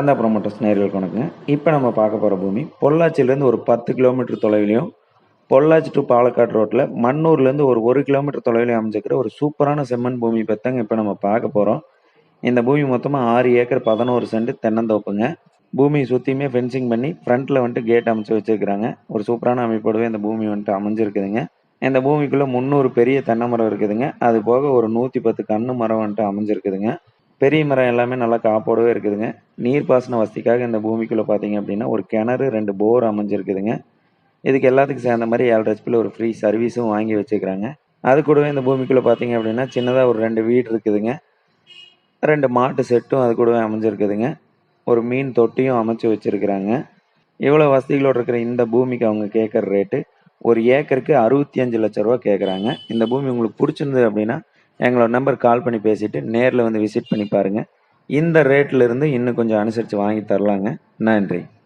கந்தா promoters நேர்களுக்கு வணக்கங்க. இப்போ நம்ம பார்க்க போகிற பூமி பொள்ளாச்சியிலேருந்து ஒரு பத்து கிலோமீட்டர் தொலைவிலையும் பொள்ளாச்சி டு பாலக்காடு ரோட்டில் மண்ணூர்லேருந்து ஒரு ஒரு கிலோமீட்டர் தொலைவிலையும் அமைஞ்சிருக்கிற ஒரு சூப்பரான செம்மண் பூமி பத்தாங்க இப்போ நம்ம பார்க்க போகிறோம் இந்த பூமி மொத்தமாக ஆறு ஏக்கர் பதினோரு சென்ட் தென்னந்தோப்புங்க. பூமியை சுற்றியுமே ஃபென்சிங் பண்ணி ஃப்ரண்ட்டில் வந்துட்டு கேட் அமைச்சு வச்சுருக்கிறாங்க. ஒரு சூப்பரான அமைப்போடவே இந்த பூமி வந்துட்டு அமைஞ்சிருக்குதுங்க. இந்த பூமிக்குள்ளே முந்நூறு பெரிய தென்னை மரம் இருக்குதுங்க. அது போக ஒரு நூற்றி பத்து கன்று மரம் வந்துட்டு அமைஞ்சிருக்குதுங்க. பெரிய மரம் எல்லாமே நல்லா காப்போடவே இருக்குதுங்க. நீர்ப்பாசன வசதிக்காக இந்த பூமிக்குள்ளே பார்த்தீங்க அப்படின்னா ஒரு கிணறு ரெண்டு போர் அமைஞ்சிருக்குதுங்க. இதுக்கு எல்லாத்துக்கும் சேர்ந்த மாதிரி ஏழு ஹெச்பியில் ஒரு ஃப்ரீ சர்வீஸும் வாங்கி வச்சுக்கிறாங்க. அது கூடவே இந்த பூமிக்குள்ளே பார்த்தீங்க அப்படின்னா சின்னதாக ஒரு ரெண்டு வீடு இருக்குதுங்க. ரெண்டு மாட்டு செட்டும் அது கூடவே அமைஞ்சிருக்குதுங்க. ஒரு மீன் தொட்டியும் அமைச்சு வச்சுருக்குறாங்க. இவ்வளோ வசதிகளோடு இருக்கிற இந்த பூமிக்கு அவங்க கேட்குற ரேட்டு ஒரு ஏக்கருக்கு அறுபத்தி அஞ்சு லட்ச ரூபா கேட்குறாங்க இந்த பூமி உங்களுக்கு பிடிச்சிருந்தது அப்படின்னா எங்களோட நம்பர் கால் பண்ணி பேசிவிட்டு நேரில் வந்து விசிட் பண்ணி பாருங்கள் இந்த ரேட்டில் இன்னும் கொஞ்சம் அனுசரித்து வாங்கி தரலாங்க. நன்றி.